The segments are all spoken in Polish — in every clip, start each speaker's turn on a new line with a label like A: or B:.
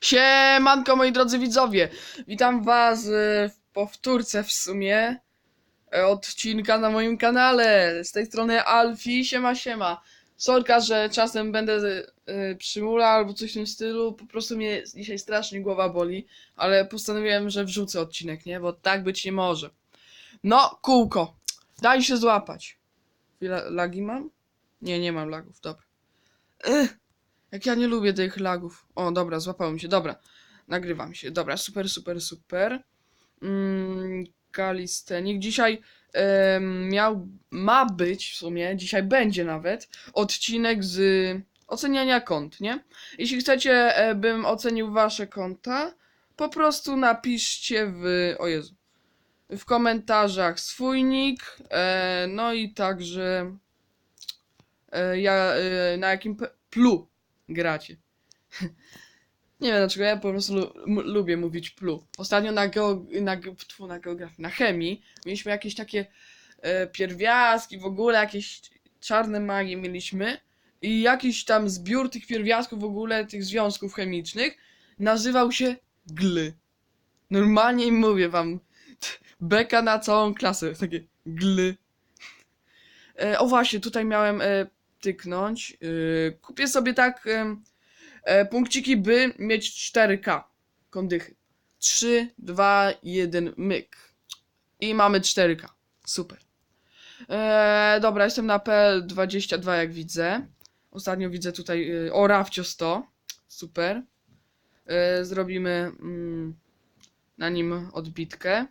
A: Siemanko moi drodzy widzowie, witam was e, w powtórce w sumie e, odcinka na moim kanale. Z tej strony Alfi, siema siema. Sorka, że czasem będę e, przymula albo coś w tym stylu, po prostu mnie dzisiaj strasznie głowa boli, ale postanowiłem, że wrzucę odcinek, nie? Bo tak być nie może. No, kółko, daj się złapać. Chwila, lagi mam? Nie, nie mam lagów, dobra. Ech. Jak ja nie lubię tych lagów. O, dobra, złapałem się, dobra. Nagrywam się, dobra, super, super, super. Mm, kalistenik. Dzisiaj em, miał, ma być w sumie, dzisiaj będzie nawet, odcinek z oceniania kont, nie? Jeśli chcecie, e, bym ocenił wasze konta, po prostu napiszcie w, o Jezu, w komentarzach swój nick, e, no i także e, ja, e, na jakim plu gracie. Nie wiem dlaczego, ja po prostu lu lubię mówić plu. Ostatnio na, geo na, tfu, na geografii, na chemii mieliśmy jakieś takie e, pierwiastki, w ogóle jakieś czarne magie mieliśmy i jakiś tam zbiór tych pierwiastków w ogóle, tych związków chemicznych nazywał się gly. Normalnie mówię wam, beka na całą klasę, takie gly. E, o właśnie, tutaj miałem e, tyknąć. Yy, kupię sobie tak e, punkciki, by mieć 4K kondychy. 3, 2, 1, myk. I mamy 4K. Super. E, dobra, jestem na PL22 jak widzę. Ostatnio widzę tutaj yy, o Rafcio 100. Super. E, zrobimy mm, na nim odbitkę.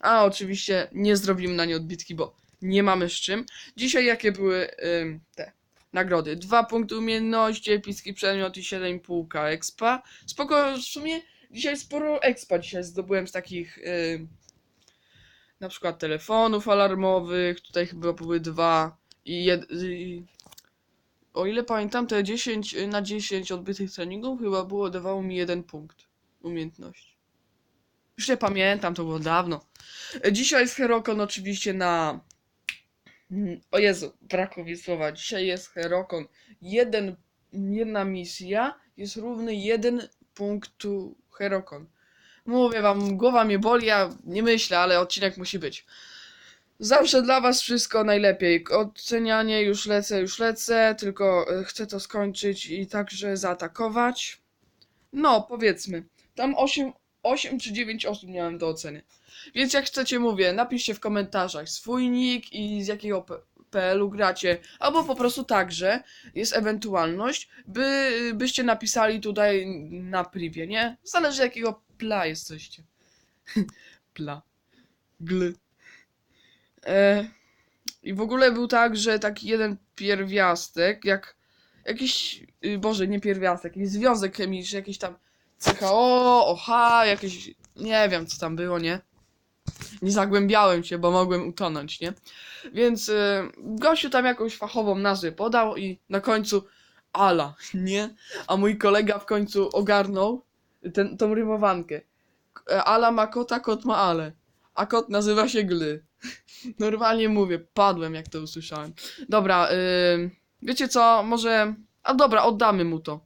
A: A oczywiście nie zrobimy na nie odbitki, bo nie mamy z czym. Dzisiaj jakie były ym, te nagrody? Dwa punkty umiejętności, epicki przedmiot i 7,5k expa. Spoko, w sumie dzisiaj sporo expa dzisiaj zdobyłem z takich ym, na przykład telefonów alarmowych, tutaj chyba były dwa i, jed, i o ile pamiętam te 10 na 10 odbytych treningów chyba było dawało mi jeden punkt umiejętności. Już nie pamiętam, to było dawno. Dzisiaj jest Herokon oczywiście na O Jezu, brakło mi słowa. Dzisiaj jest Herokon. Jeden, jedna misja jest równy jeden punktu Herokon. Mówię wam, głowa mnie boli, ja nie myślę, ale odcinek musi być. Zawsze dla was wszystko najlepiej. Ocenianie już lecę, już lecę, tylko e, chcę to skończyć i także zaatakować. No, powiedzmy, tam 8, 8 czy 9 osób miałem do oceny. Więc jak chcecie, mówię, napiszcie w komentarzach swój nick i z jakiego PL-u gracie, albo po prostu także jest ewentualność, by, byście napisali tutaj na privie, nie? Zależy jakiego pla jesteście. pla. Gl. E, I w ogóle był tak, że taki jeden pierwiastek, jak jakiś, y, boże, nie pierwiastek, jakiś związek chemiczny, jakiś tam CHO, OH, jakieś, nie wiem co tam było, nie? nie zagłębiałem się, bo mogłem utonąć, nie? Więc y, gościu tam jakąś fachową nazwę podał i na końcu Ala, nie? A mój kolega w końcu ogarnął ten, tą rymowankę. K- Ala ma kota, kot ma Ale. A kot nazywa się Gly. Normalnie mówię, padłem jak to usłyszałem. Dobra, y, wiecie co, może... A dobra, oddamy mu to.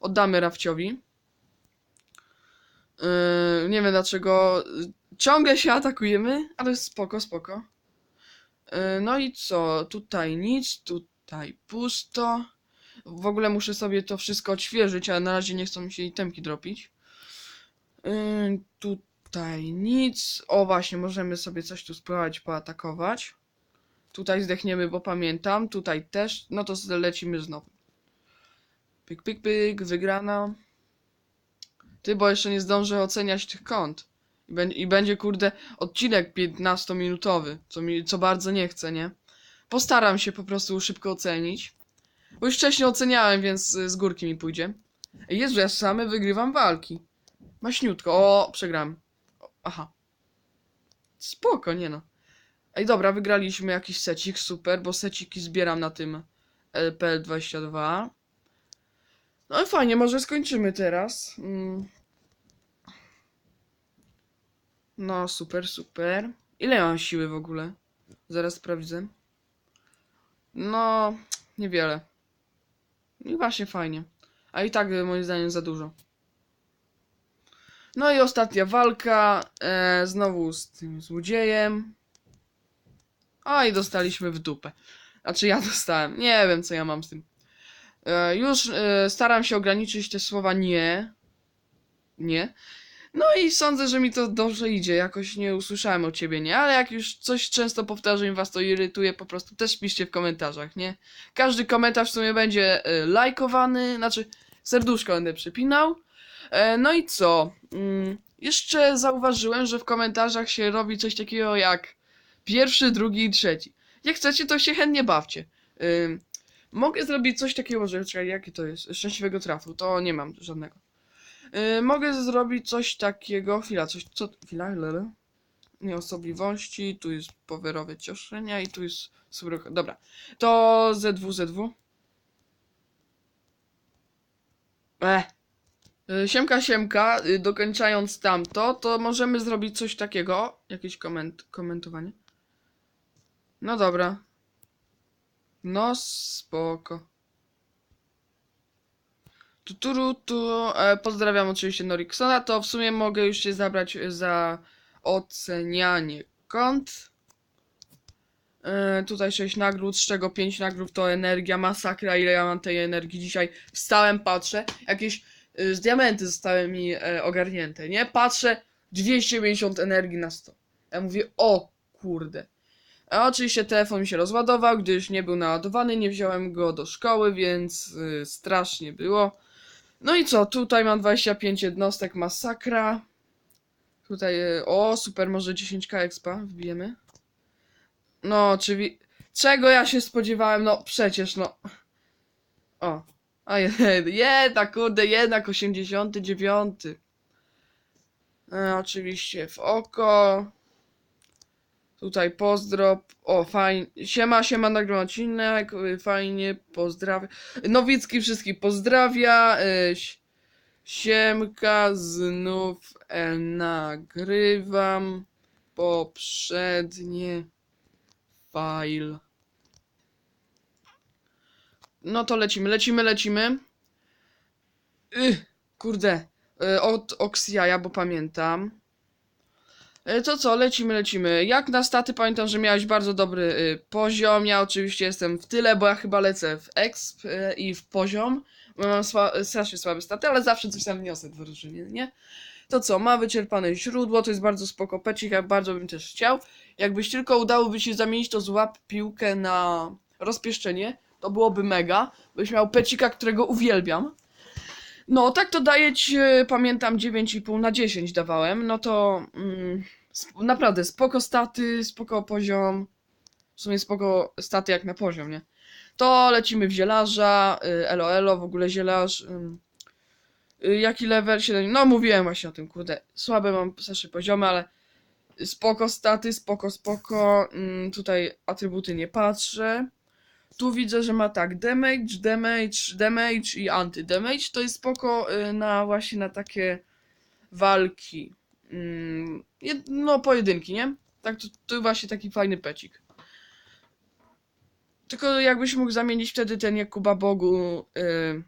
A: Oddamy Rafciowi. Yy, nie wiem dlaczego ciągle się atakujemy, ale spoko, spoko. Yy, no i co? Tutaj nic, tutaj pusto. W ogóle muszę sobie to wszystko odświeżyć, ale na razie nie chcą mi się itemki dropić. Yy, tutaj nic. O właśnie, możemy sobie coś tu spróbować poatakować. Tutaj zdechniemy, bo pamiętam. Tutaj też. No to lecimy znowu. Pyk, pyk, pyk, wygrana. Ty, bo jeszcze nie zdążę oceniać tych kont. I, I będzie, kurde, odcinek 15-minutowy, co, mi, co bardzo nie chcę, nie? Postaram się po prostu szybko ocenić. Bo już wcześniej oceniałem, więc z górki mi pójdzie. Ej, Jezu, ja same wygrywam walki. Maśniutko. O, przegram. O, aha. Spoko, nie no. Ej, dobra, wygraliśmy jakiś secik, super, bo seciki zbieram na tym LPL22. No i fajnie, może skończymy teraz. Mm. No, super, super. Ile mam siły w ogóle? Zaraz sprawdzę. No, niewiele. I właśnie fajnie. A i tak y, moim zdaniem za dużo. No i ostatnia walka, e, znowu z tym złodziejem. O, i dostaliśmy w dupę. Znaczy ja dostałem, nie wiem co ja mam z tym. E, już e, staram się ograniczyć te słowa nie. Nie. No i sądzę, że mi to dobrze idzie. Jakoś nie usłyszałem o ciebie, nie? Ale jak już coś często powtarzam i was to irytuje, po prostu też piszcie w komentarzach, nie? Każdy komentarz w sumie będzie e, lajkowany, znaczy serduszko będę przypinał. E, no i co? Mm, jeszcze zauważyłem, że w komentarzach się robi coś takiego jak pierwszy, drugi i trzeci. Jak chcecie, to się chętnie bawcie. Ym, mogę zrobić coś takiego, że czekaj, jakie to jest? Szczęśliwego trafu, to nie mam żadnego. Yy, mogę zrobić coś takiego, chwila, coś, co, chwila, lele. Nie osobliwości, tu jest powerowe cioszenia i tu jest super, dobra. To ZW, ZW. E. Y, Siemka, siemka, y, dokończając tamto, to możemy zrobić coś takiego. Jakieś koment komentowanie. No dobra. No spoko. Tuturu, tu, e, pozdrawiam oczywiście Noriksona, to w sumie mogę już się zabrać za ocenianie kont. E, tutaj 6 nagród, z czego 5 nagród to energia, masakra, ile ja mam tej energii dzisiaj. Wstałem, patrzę, jakieś y, z diamenty zostały mi e, ogarnięte, nie? Patrzę, 250 energii na 100. Ja mówię, o kurde. A oczywiście telefon mi się rozładował, gdyż nie był naładowany, nie wziąłem go do szkoły, więc y, strasznie było. No i co, tutaj mam 25 jednostek, masakra. Tutaj, y, o super, może 10k expa wbijemy. No, czyli czego ja się spodziewałem, no przecież, no. O, a jed- jednak, kurde, jednak 89. E, oczywiście w oko. Tutaj pozdro. O, fajnie. Siema, siema, nagrywam odcinek. y, Fajnie, pozdrawiam. Nowicki wszystkich pozdrawia. y, Siemka, znów e, nagrywam poprzednie file. No to lecimy, lecimy, lecimy. Y, kurde. Od Oxiaja, bo pamiętam. E, To co, lecimy, lecimy. Jak na staty pamiętam, że miałeś bardzo dobry y, poziom. Ja oczywiście jestem w tyle, bo ja chyba lecę w exp y, i w poziom. Mam sła strasznie słabe staty, ale zawsze coś tam wniosę w drużynie, nie? To co, ma wyczerpane źródło, to jest bardzo spoko pecik, ja bardzo bym też chciał. Jakbyś tylko udałoby się zamienić to z łap piłkę na rozpieszczenie, to byłoby mega. Byś miał pecika, którego uwielbiam. No, tak to daje ci, e, pamiętam, 9,5 na 10 dawałem, no to mm, sp- naprawdę spoko staty, spoko poziom, w sumie spoko staty jak na poziom, nie? To lecimy w zielarza, y, elo elo, w ogóle zielarz, y, jaki level? 7, no mówiłem właśnie o tym, kurde, słabe mam starsze poziomy, ale spoko staty, spoko, spoko, ym, tutaj atrybuty nie patrzę. Tu widzę, że ma tak damage, damage, damage i anti-damage. To jest spoko y, na właśnie na takie walki. Mm, no, pojedynki, nie? Tak, to, to właśnie taki fajny pecik. Tylko jakbyś mógł zamienić wtedy ten Jakuba Bogu. Y,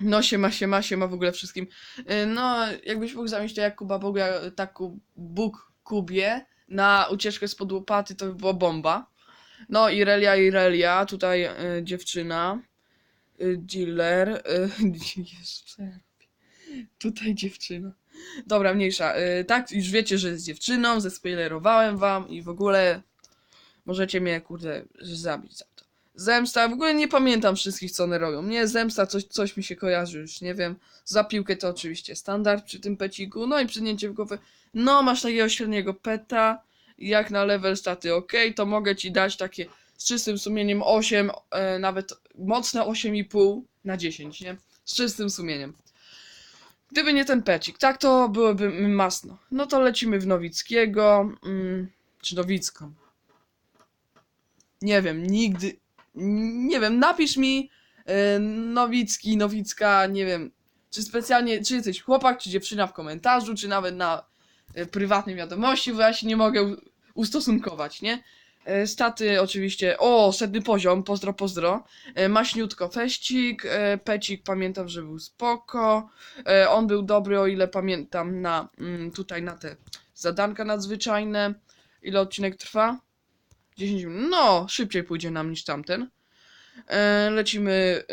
A: no siema, siema, siema w ogóle wszystkim. Y, no, jakbyś mógł zamienić ten Jakuba Bogu, taku Bóg Kubie na ucieczkę spod łopaty, to by była bomba. No, Irelia, Irelia, tutaj y, dziewczyna, y, dealer, y, Jezu, co ja robię? Tutaj dziewczyna. Dobra, mniejsza. Y, tak, już wiecie, że jest dziewczyną, zespoilerowałem wam i w ogóle możecie mnie, kurde, zabić za to. Zemsta, w ogóle nie pamiętam wszystkich, co one robią. Nie, zemsta, coś, coś mi się kojarzy, już nie wiem. Za piłkę to oczywiście standard przy tym peciku, no i przydnięcie w głowę. No, masz takiego średniego peta, jak na level staty ok, to mogę ci dać takie z czystym sumieniem 8, e, nawet mocne 8,5 na 10, nie? Z czystym sumieniem. Gdyby nie ten pecik, tak to byłoby masno. No to lecimy w Nowickiego, mm, czy Nowicką. Nie wiem, nigdy, nie wiem, napisz mi e, Nowicki, Nowicka, nie wiem, czy specjalnie, czy jesteś chłopak, czy dziewczyna w komentarzu, czy nawet na e, prywatnej wiadomości, bo ja się nie mogę ustosunkować, nie? E, Staty oczywiście, o, setny poziom, pozdro, pozdro. E, Maśniutko feścik, e, pecik pamiętam, że był spoko. E, On był dobry, o ile pamiętam, na mm, tutaj na te zadanka nadzwyczajne. Ile odcinek trwa? 10 minut. No, szybciej pójdzie nam niż tamten. Lecimy.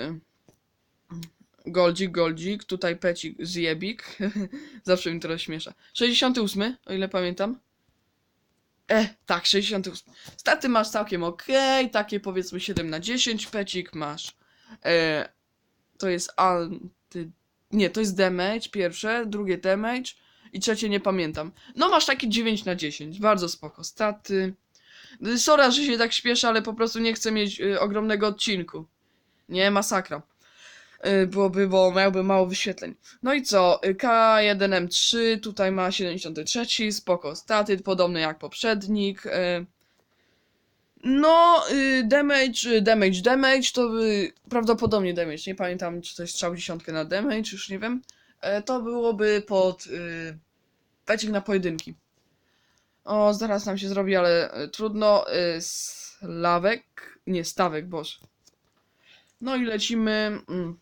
A: Goldzik, Goldzik, tutaj pecik, zjebik. Zawsze mi to rozśmiesza. 68, o ile pamiętam. E, tak, 68. Staty masz całkiem ok, takie powiedzmy 7 na 10. Pecik masz. E, to jest anty. Nie, to jest damage pierwsze, drugie damage i trzecie nie pamiętam. No masz taki 9 na 10, bardzo spoko. Staty. Sora, że się tak śpieszę, ale po prostu nie chcę mieć y, ogromnego odcinku. Nie, masakra. Y, byłoby, bo miałby mało wyświetleń. No i co? Y, K1M3 tutaj ma 73, spoko staty, podobny jak poprzednik. y. No, damage, damage, damage to y, prawdopodobnie damage. Nie pamiętam, czy to jest strzał dziesiątkę na damage, już nie wiem. E, To byłoby pod pecik na pojedynki. O, zaraz nam się zrobi, ale trudno. Slawek, nie, stawek, boże. No i lecimy. Mm,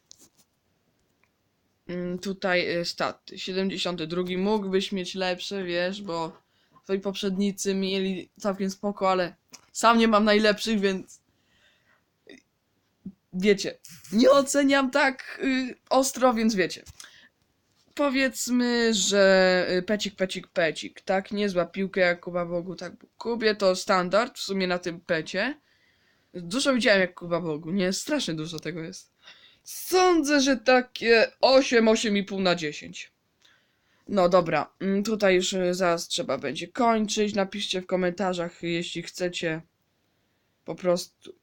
A: tutaj y, staty. 72 mógłbyś mieć lepsze, wiesz, bo twoi poprzednicy mieli całkiem spoko, ale sam nie mam najlepszych, więc wiecie, nie oceniam tak y, ostro, więc wiecie. Powiedzmy, że y, pecik, pecik, pecik, tak? Niezła piłka jak Kuba Bogu, tak? Kubie to standard w sumie na tym pecie. Dużo widziałem jak Kuba Bogu, nie? Strasznie dużo tego jest. Sądzę, że takie 8, 8,5 na 10. No dobra, mm, tutaj już y, zaraz trzeba będzie kończyć. Napiszcie w komentarzach, jeśli chcecie po prostu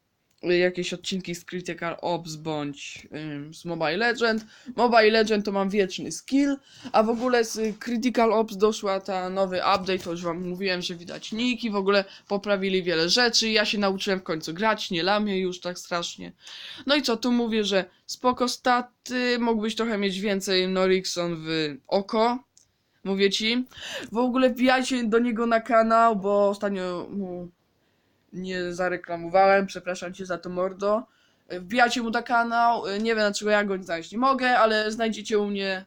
A: jakieś odcinki z Critical Ops bądź ym, z Mobile Legend. Mobile Legend to mam wieczny skill, a w ogóle z Critical Ops doszła ta nowy update, to już wam mówiłem, że widać niki, w ogóle poprawili wiele rzeczy. Ja się nauczyłem w końcu grać, nie lamię już tak strasznie. No i co, tu mówię, że spoko staty, mógłbyś trochę mieć więcej Norixon w oko. Mówię ci. W ogóle wbijajcie do niego na kanał, bo ostatnio mu nie zareklamowałem, przepraszam cię za to mordo. Wbijajcie mu na kanał, nie wiem dlaczego ja go znaleźć nie mogę, ale znajdziecie u mnie,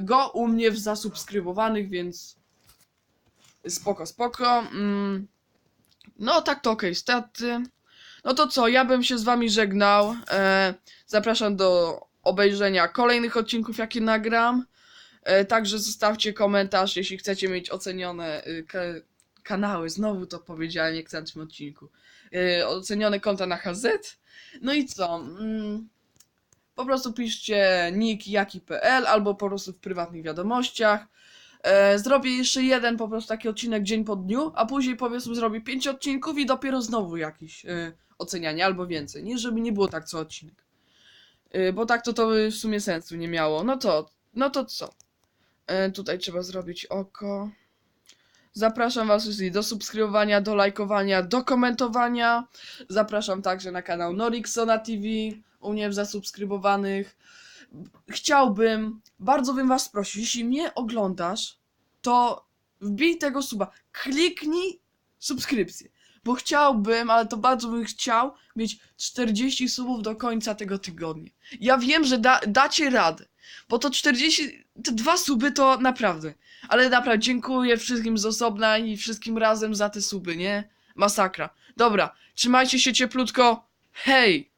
A: go u mnie w zasubskrybowanych, więc spoko, spoko. Mm. No tak to okej, staty. No to co, ja bym się z wami żegnał. E, zapraszam do obejrzenia kolejnych odcinków, jakie nagram. E, także zostawcie komentarz, jeśli chcecie mieć ocenione y, kanały. Znowu to powiedziałem, jak w tamtym odcinku. Y, ocenione konta na HZ. No i co? Mm, po prostu piszcie nick jaki.pl albo po prostu w prywatnych wiadomościach. E, zrobię jeszcze jeden po prostu taki odcinek dzień po dniu, a później powiedzmy zrobię pięć odcinków i dopiero znowu jakiś y, ocenianie albo więcej. Nie, żeby nie było tak co odcinek. Y, bo tak to to by w sumie sensu nie miało. No to, no to co? Tutaj trzeba zrobić oko. Zapraszam Was wszystkich do subskrybowania, do lajkowania, do komentowania. Zapraszam także na kanał Norixona TV, u mnie w zasubskrybowanych. Chciałbym, bardzo bym Was prosił, jeśli mnie oglądasz, to wbij tego suba, kliknij subskrypcję. Bo chciałbym, ale to bardzo bym chciał, mieć 40 subów do końca tego tygodnia. Ja wiem, że da, dacie radę. Bo to 40, te dwa suby to naprawdę. Ale naprawdę dziękuję wszystkim z osobna i wszystkim razem za te suby, nie? Masakra. Dobra, trzymajcie się cieplutko. Hej!